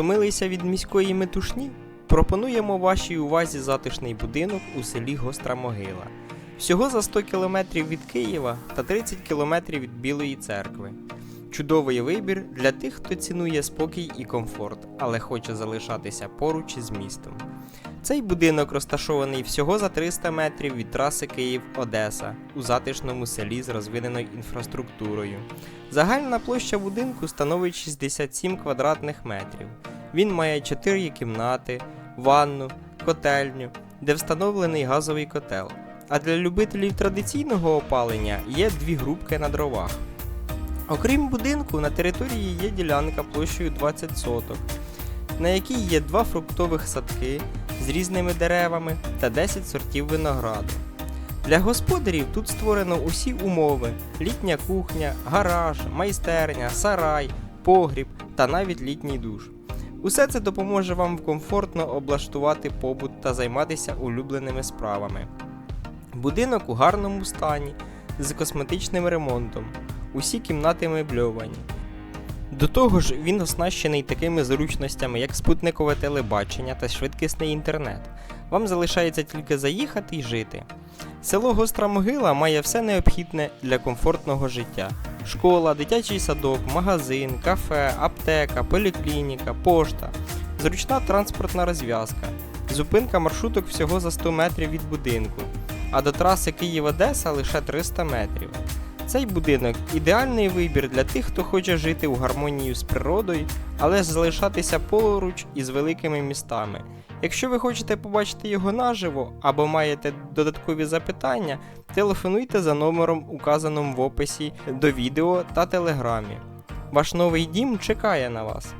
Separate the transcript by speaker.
Speaker 1: Втомилися від міської метушні? Пропонуємо вашій увазі затишний будинок у селі Гостра Могила. Всього за 100 км від Києва та 30 км від Білої церкви. Чудовий вибір для тих, хто цінує спокій і комфорт, але хоче залишатися поруч із містом. Цей будинок розташований всього за 300 метрів від траси Київ-Одеса у затишному селі з розвиненою інфраструктурою. Загальна площа будинку становить 67 квадратних метрів. Він має 4 кімнати, ванну, котельню, де встановлений газовий котел. А для любителів традиційного опалення є дві грубки на дровах. Окрім будинку, на території є ділянка площею 20 соток, на якій є два фруктових садки з різними деревами та 10 сортів винограду. Для господарів тут створено усі умови: літня кухня, гараж, майстерня, сарай, погріб та навіть літній душ. Усе це допоможе вам комфортно облаштувати побут та займатися улюбленими справами. Будинок у гарному стані з косметичним ремонтом. Усі кімнати мебльовані. До того ж, він оснащений такими зручностями, як спутникове телебачення та швидкісний інтернет. Вам залишається тільки заїхати і жити. Село Гостра Могила має все необхідне для комфортного життя: школа, дитячий садок, магазин, кафе, аптека, поліклініка, пошта, зручна транспортна розв'язка, зупинка маршруток всього за 100 метрів від будинку, а до траси Київ-Одеса лише 300 метрів. Цей будинок ідеальний вибір для тих, хто хоче жити у гармонії з природою, але залишатися поруч із великими містами. Якщо ви хочете побачити його наживо або маєте додаткові запитання, телефонуйте за номером, указаним в описі до відео та телеграмі. Ваш новий дім чекає на вас.